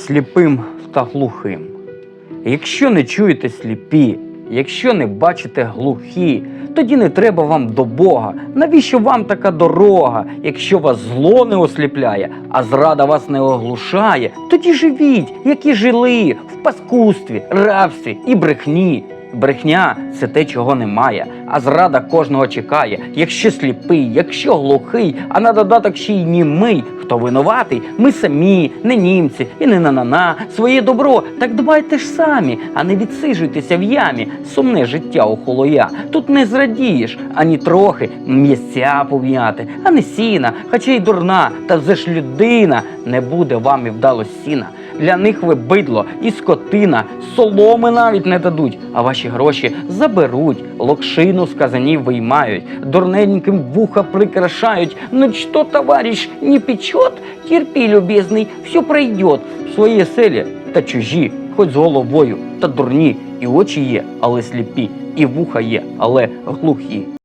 сліпим та глухим. Якщо не чуєте сліпі, якщо не бачите глухі, тоді не треба вам до Бога. Навіщо вам така дорога? Якщо вас зло не осліпляє, а зрада вас не оглушає, тоді живіть, як і жили, в паскудстві, рабстві і брехні. Брехня це те, чого немає, а зрада кожного чекає. Якщо сліпий, якщо глухий, а на додаток ще й німий, хто винуватий, ми самі, не німці і не на-на-на. Своє добро, так дбайте ж самі, а не відсиджуйтеся в ямі. Сумне життя у холоя. Тут не зрадієш ані трохи м'ясця пов'яти, а не сіна, хоча й дурна, та вже ж людина не буде вам і вдало сіна. Для них ви бидло і скотина, соломи навіть не дадуть, а ваші гроші заберуть, локшину з казанів виймають, дурненьким вуха прикрашають. Ну что, товарищ, не печет? Терпи, любезний, все пройдет. В своїй селі та чужі, хоч з головою, та дурні, і очі є, але сліпі, і вуха є, але глухі.